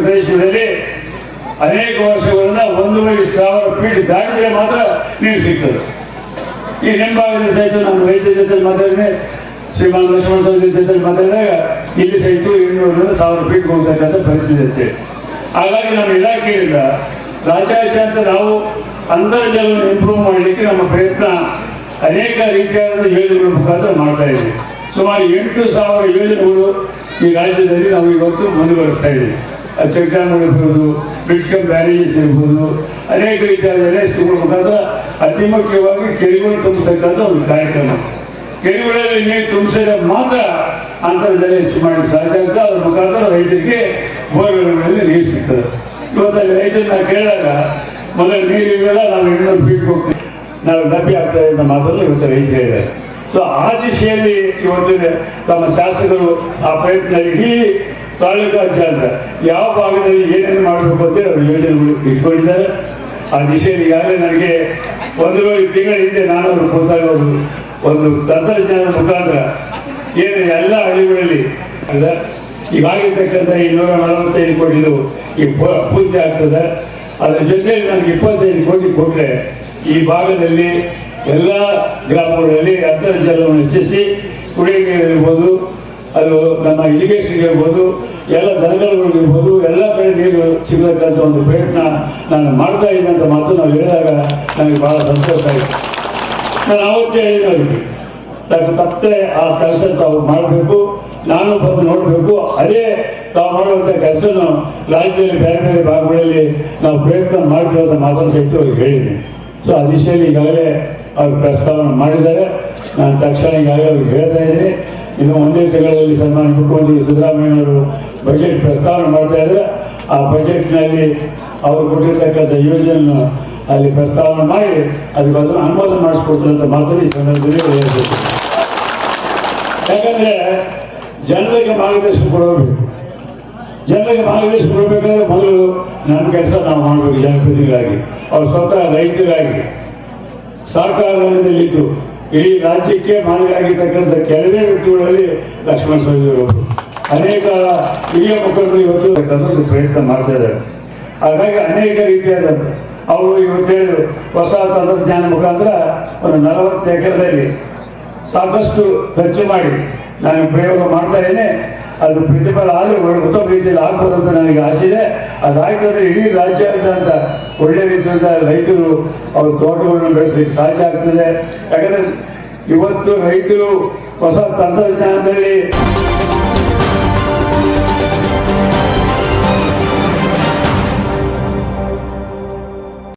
ಪ್ರದೇಶದಲ್ಲಿ ಅನೇಕ ವರ್ಷಗಳಿಂದ ಒಂದೂವರೆ ಸಾವಿರ ಫೀಟ್ ದಾಟಿದ್ರೆ ಮಾತ್ರ ನೀರು ಸಿಗ್ತದೆ. ಈ ನೆಂಬಾಗದ ಸಹಿತ ನಾನು ರೈತರ ಜೊತೆ ಮಾತಾಡಿದೆ, ಶ್ರೀಮಾನ್ ಲಕ್ಷ್ಮಣ ಸ್ವಾಮಿ ಜೊತೆ ಮಾತಾಡಿದಾಗ ಇಲ್ಲಿ ಸಹಿತ ಎಂಟುನೂರರಿಂದ ಸಾವಿರ ಫೀಟ್ ಹೋಗ್ತಕ್ಕಂಥ ಪರಿಸ್ಥಿತಿ ಇರುತ್ತೆ. ಹಾಗಾಗಿ ನಮ್ಮ ಇಲಾಖೆಯಿಂದ ರಾಜ್ಯಾದ್ಯಂತ ನಾವು ಅಂತರ್ಜಲವನ್ನು ಇಂಪ್ರೂವ್ ಮಾಡಲಿಕ್ಕೆ ನಮ್ಮ ಪ್ರಯತ್ನ ಅನೇಕ ರೀತಿಯಾದ ಯೋಜನೆಗಳ ಮುಖಾಂತರ ಮಾಡ್ತಾ ಇದ್ದೀವಿ. ಸುಮಾರು ಎಂಟು ಸಾವಿರ ಯೋಜನೆಗಳು ಈ ರಾಜ್ಯದಲ್ಲಿ ನಾವು ಇವತ್ತು ಮುಂದುವರಿಸ್ತಾ ಇದ್ದೀವಿ. ಡ್ಯಾಮ್ಗಳು ಇರ್ಬೋದು ಕಮ್ ಬ್ಯಾರೇಜಸ್ ಇರ್ಬೋದು, ಅನೇಕ ರೀತಿಯಾದ ಎನ್ಎಸ್ಗಳ ಮುಖಾಂತರ ಅತಿ ಮುಖ್ಯವಾಗಿ ಕೆರೆಗಳು ತುಂಬಿಸತಕ್ಕಂಥ ಒಂದು ಕಾರ್ಯಕ್ರಮ. ಕೆರೆಗಳಲ್ಲಿ ನೀರು ತುಂಬಿಸಿದ್ರೆ ಮಾತ್ರ ಅಂತರ್ಜಲ ಹೆಚ್ಚು ಮಾಡಲಿಕ್ಕೆ ಸಾಧ್ಯ ಅಂತ ಅದ್ರ ಮುಖಾಂತರ ರೈತರಿಗೆ ಬೋರ್ವೆಲ್ಗಳಲ್ಲಿ ನೀರು ಸಿಗ್ತದೆ. ಇವತ್ತಲ್ಲಿ ರೈತರನ್ನ ಕೇಳಿದಾಗ, ಮೊದಲು ನೀರು ಇರಲ್ಲ ನಾವು ಇನ್ನೊಂದು ಫೀಟ್ ಹೋಗ್ತೀವಿ. ನಾವು ಡಬ್ಬಿ ಆಗ್ತಾ ಇದೆ ಅಂತ ಮಾತನ್ನು ಇವತ್ತು ರೈತರು ಹೇಳಿದ್ದಾರೆ. ಸೊ ಆ ದಿಶೆಯಲ್ಲಿ ಇವತ್ತು ತಮ್ಮ ಶಾಸಕರು ಆ ಪ್ರಯತ್ನ ಇಡೀ ತಾಲೂಕಾದ್ಯಂತ ಯಾವ ಭಾಗದಲ್ಲಿ ಏನೇನು ಮಾಡಬೇಕು ಅಂತ ಅವರು ಯೋಜನೆಗಳು ಇಟ್ಕೊಂಡಿದ್ದಾರೆ. ಆ ದಿಶೆಯಲ್ಲಿ ಈಗಾಗಲೇ ನನಗೆ ಒಂದೂವರೆ ತಿಂಗಳ ಹಿಂದೆ ನಾನು ಅವರು ಕೂತಾಗ ಅವರು ಒಂದು ತಂತ್ರಜ್ಞಾನದ ಮುಖಾಂತರ ಏನು ಎಲ್ಲ ಹಳ್ಳಿಗಳಲ್ಲಿ ಈಗಾಗಿರ್ತಕ್ಕಂಥ ಈ ನೂರ ನಲವತ್ತೈದು ಕೋಟಿದು ಈ ಪೂರ್ತಿ ಆಗ್ತದೆ. ಅದರ ಜೊತೆಯಲ್ಲಿ ನನಗೆ ಇಪ್ಪತ್ತೈದು ಕೋಟಿ ಕೊಟ್ಟರೆ ಈ ಭಾಗದಲ್ಲಿ ಎಲ್ಲ ಗ್ರಾಮಗಳಲ್ಲಿ ಅಂತರ್ಜಲವನ್ನು ಹೆಚ್ಚಿಸಿ ಕುಡಿಯುವ ನೀರು ಇರ್ಬೋದು ಅದು ನಮ್ಮ ಇರಿಗೇಷನ್ ಇರ್ಬೋದು ಎಲ್ಲ ದನಗಳಿರ್ಬೋದು ಎಲ್ಲ ಕಡೆ ನೀರು ಸಿಗತಕ್ಕಂಥ ಒಂದು ಪ್ರಯತ್ನ ನಾನು ಮಾಡ್ತಾ ಇದ್ದೆ ಅಂತ ಮಾತು ನಾವು ಹೇಳಿದಾಗ ನನಗೆ ಬಹಳ ಸಂತೋಷ ಆಯಿತು. ನಾನು ಅವತ್ತೇ ಹೇಳಿದೆ ನಾನು ಮತ್ತೆ ಆ ಕೆಲಸ ತಾವು ಮಾಡಬೇಕು, ನಾನು ಬಂದು ನೋಡಬೇಕು, ಅದೇ ತಾವು ಮಾಡುವಂಥ ಕೆಲಸನ ರಾಜ್ಯದಲ್ಲಿ ಬೇರೆ ಬೇರೆ ಭಾಗಗಳಲ್ಲಿ ನಾವು ಪ್ರಯತ್ನ ಮಾಡ್ತೀವಿ ಅಂತ ಮಾತನ್ನು ಸಹಿತ ಅವ್ರಿಗೆ ಹೇಳಿದ್ದೀನಿ ಸೊ ಆ ದಿಶೆಯಲ್ಲಿ ಈಗಾಗಲೇ ಅವ್ರು ಪ್ರಸ್ತಾವನೆ ಮಾಡಿದ್ದಾರೆ. ನಾನು ತಕ್ಷಣ ಈಗಾಗಲೇ ಅವ್ರಿಗೆ ಹೇಳ್ತಾ ಇದ್ದೀನಿ. ಇನ್ನು ಒಂದೇ ತಿಂಗಳಲ್ಲಿ ಸನ್ಮಾನ ಮುಖ್ಯಮಂತ್ರಿ ಸಿದ್ದರಾಮಯ್ಯನವರು ಬಜೆಟ್ ಪ್ರಸ್ತಾವನೆ ಮಾಡ್ತಾ ಇದ್ದಾರೆ ಆ ಬಜೆಟ್ನಲ್ಲಿ ಅವರು ಕೊಟ್ಟಿರ್ತಕ್ಕಂಥ ಯೋಜನೆಯನ್ನು ಅಲ್ಲಿ ಪ್ರಸ್ತಾವನೆ ಮಾಡಿ, ಅದಕ್ಕೆ ಅದನ್ನು ಅನುಮೋದನೆ ಮಾಡಿಸ್ಕೊಡ್ತಾರೆ ಅಂತ ಮಾತನ್ನು ಈ ಸಂದರ್ಭದಲ್ಲಿ ಹೇಳಬೇಕು. ಯಾಕಂದ್ರೆ ಜನರಿಗೆ ಮಾರ್ಗದರ್ಶನ ಕೊಡಬೇಕು ಜನರಿಗೆ ಮಾರ್ಗದರ್ಶನ ಕೊಡಬೇಕಾದ್ರೆ ಮೊದಲು ನಮ್ಮ ಕೆಲಸ ನಾವು ಮಾಡಬೇಕು ಜನಪ್ರತಿನಿಧಿಗಳಾಗಿ, ಅವ್ರು ಸ್ವತಃ ರೈತರಾಗಿ ಸರ್ಕಾರದಲ್ಲಿದ್ದು ಇಡೀ ರಾಜ್ಯಕ್ಕೆ ಮಾದರಿಯಾಗಿರ್ತಕ್ಕಂಥ ಕೆಲವೇ ವ್ಯಕ್ತಿಗಳಲ್ಲಿ ಲಕ್ಷ್ಮಣ ಅವರು. ಅನೇಕ ಹಿರಿಯ ಮುಖಂಡರು ಇವತ್ತು ಒಂದು ಪ್ರಯತ್ನ ಮಾಡ್ತಾ ಇದ್ದಾರೆ. ಹಾಗಾಗಿ ಅನೇಕ ರೀತಿಯಾದ ಅವರು ಇವತ್ತು ಹೇಳಿದ್ರು ಹೊಸ ತಂತ್ರಜ್ಞಾನ ಮುಖಾಂತರ ಒಂದು ನಲವತ್ತು ಎಕರೆದಲ್ಲಿ ಸಾಕಷ್ಟು ಖರ್ಚು ಮಾಡಿ ನಾನು ಪ್ರಯೋಗ ಮಾಡ್ತಾ ಇದ್ದೇನೆ. ಅದು ಪ್ರತಿಫಲ ಆದರೆ ಉತ್ತಮ ರೀತಿಯಲ್ಲಿ ಆಗ್ಬೋದು ಅಂತ ನನಗೆ ಆಸೆ ಇದೆ. ಅದಾಗಿದ್ರೆ ಇಡೀ ರಾಜ್ಯಾದ್ಯಂತ ಒಳ್ಳೆ ರೀತಿಯಿಂದ ರೈತರು ಅವ್ರ ತೋಟಗಳನ್ನು ಬೆಳೆಸಲಿಕ್ಕೆ ಸಾಧ್ಯ ಆಗ್ತದೆ. ಯಾಕಂದ್ರೆ ಇವತ್ತು ರೈತರು ಹೊಸ ತಂತ್ರಜ್ಞಾನದಲ್ಲಿ